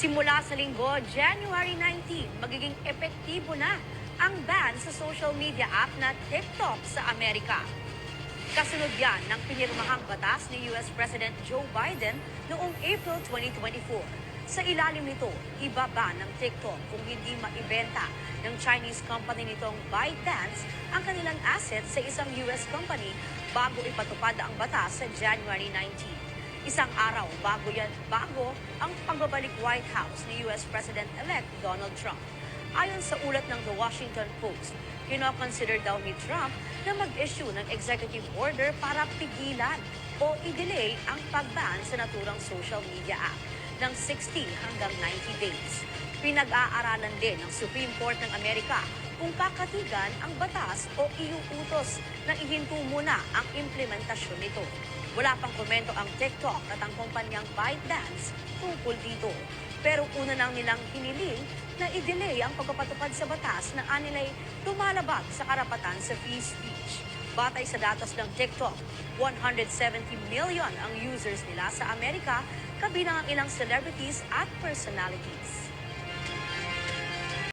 Simula sa linggo, January 19, magiging epektibo na ang ban sa social media app na TikTok sa Amerika. Kasunod yan ng pinirmahang batas ni US President Joe Biden noong April 2024. Sa ilalim nito, ibaba ng TikTok kung hindi maibenta ng Chinese company nitong ByteDance ang kanilang assets sa isang US company bago ipatupad ang batas sa January 19. Isang araw bago yan, bago ang pagbabalik White House ni US President-elect Donald Trump. Ayon sa ulat ng The Washington Post, kinoconsider daw ni Trump na mag-issue ng executive order para pigilan o i-delay ang pag-ban sa naturang social media app ng 60 hanggang 90 days. Pinag-aaralan din ng Supreme Court ng Amerika kung kakatigan ang batas o iuutos na ihinto muna ang implementasyon nito. Wala pang komento ang TikTok at ang kumpanyang ByteDance tungkol dito. Pero una nang nilang hiniling na i-delay ang pagpapatupad sa batas na anilay lumalabag sa karapatan sa free speech. Batay sa datos ng TikTok, 170 million ang users nila sa Amerika, kabilang ang ilang celebrities at personalities.